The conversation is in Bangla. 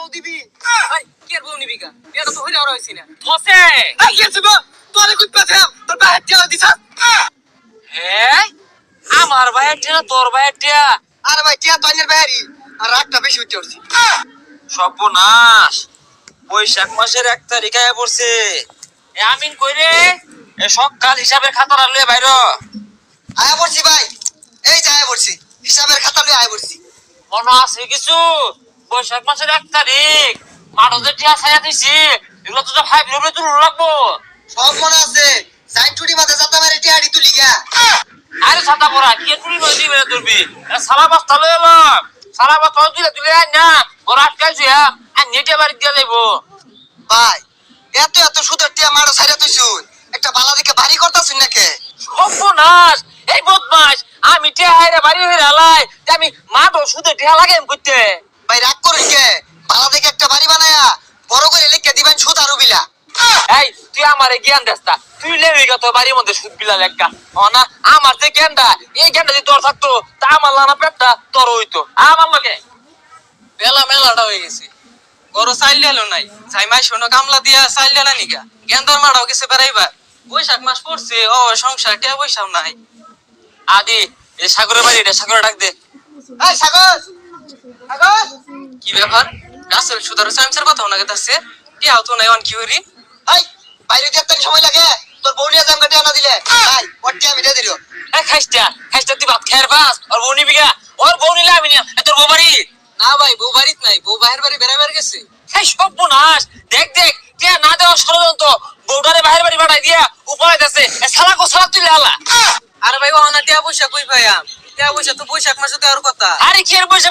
বউ দিবি? ভাই কি আর বউ নিবি গা? বিয়াটা তো হইলে আর হইছি না। ফসে এই গেছে গো? তোরে কই পাঠাম তোর বাহার টিয়া দিছাস হ্যাঁ? আমার তোর আরে ভাই টিয়া তোর বাহারি আর রাতটা বেশি উঠে উঠছি। সর্বনাশ! বৈশাখ মাসের এক তারিখ আয়া পড়ছে। এ আমিন কই রে? এ সকাল হিসাবের খাতাটা লয়ে বাইর আয়া পড়ছি ভাই। এই যে আয়া পড়ছি। হিসাবের খাতা লই আয়া পড়ছি। মনে আছে কিছু? বৈশাখ মাসের এক তারিখ। যে টিয়া ছায়া দিছি। এগুলো তো ফাইভ রুপে তুলে লাগবো। সব মনে আছে। সাইন টুটি মাথা যাতা মারে টিয়াড়ি তুলি গা। আরে ছাতা পড়া কি তুলি নয় দিবে তুলবি সারা বস্তা লয়ে এলাম। সারা বস্তা তুলে তুলে আন না। ওর আটকাইছি হ্যাঁ? আর নেটে বাড়ি দিয়ে যাইবো ভাই এত এত সুদের টিয়া মারো সাইরা তুই শুন একটা বালা দিকে বাড়ি নাকি? সর্বনাশ! এই বদমাস আমি টিয়া হাইরে বাড়ি হয়ে আলাই আমি মাঠও শুধু টিয়া লাগে করতে ভাই রাগ করুন কে বালা দিকে একটা বাড়ি বানায়া বড় করে লিখে দিবেন সুদ আরও বিলা। এই তুই আমারে জ্ঞান দেস্তা তুই লেবি গা তোর বাড়ির মধ্যে সুদ বিলা লেখা ও না আমার যে জ্ঞানটা এই জ্ঞানটা যদি তোর থাকতো তা আমার লানা পেটটা তোর হইতো। আমার লগে। বেলা মেলাটা হয়ে গেছে। গরু চাইল এলো নাই। যাই মাই শোনো কামলা দিয়া চাইল না নিগা গেন্দার মারাও গেছে বেড়াইবার। বৈশাখ মাস পড়ছে ও সংসার টিয়া বৈশাখ নাই। আদি এই সাগরের বাড়ি এটা সাগরে ডাক দে। এই সাগর! সাগর! কি ব্যাপার? রাসেল সুদার সাইমসের কথা ওনাকে তাছে তো নাই অন কি হরি এই বাইরে দিয়ে সময় লাগে। তোর বউ নিয়ে জামগা টিয়া না দিলে ভাই ওর টিয়া মিটে দিল। এই খাইস্তা খাইস্তা তুই ভাত খাইর বাস ওর বউ নিবি ওর বউ নিলে আমি নিয়া এ তোর বউ বাড়ি? না ভাই বউ বাড়িত নাই বউ বাহির বাড়ি বেড়াইবার গেছে। এই সর্বনাশ দেখ দেখ কে না দেওয়া ষড়যন্ত্র বউটারে বাহির বাড়ি পাঠাই দিয়া উপায় এ সালা কো সালা তুই আলা আরে ভাই ও না টিয়া বৈশাখ কই ভাইয়া টিয়া বৈশাখ তো বৈশাখ মাসে দেওয়ার কথা। আরে কি এর বসে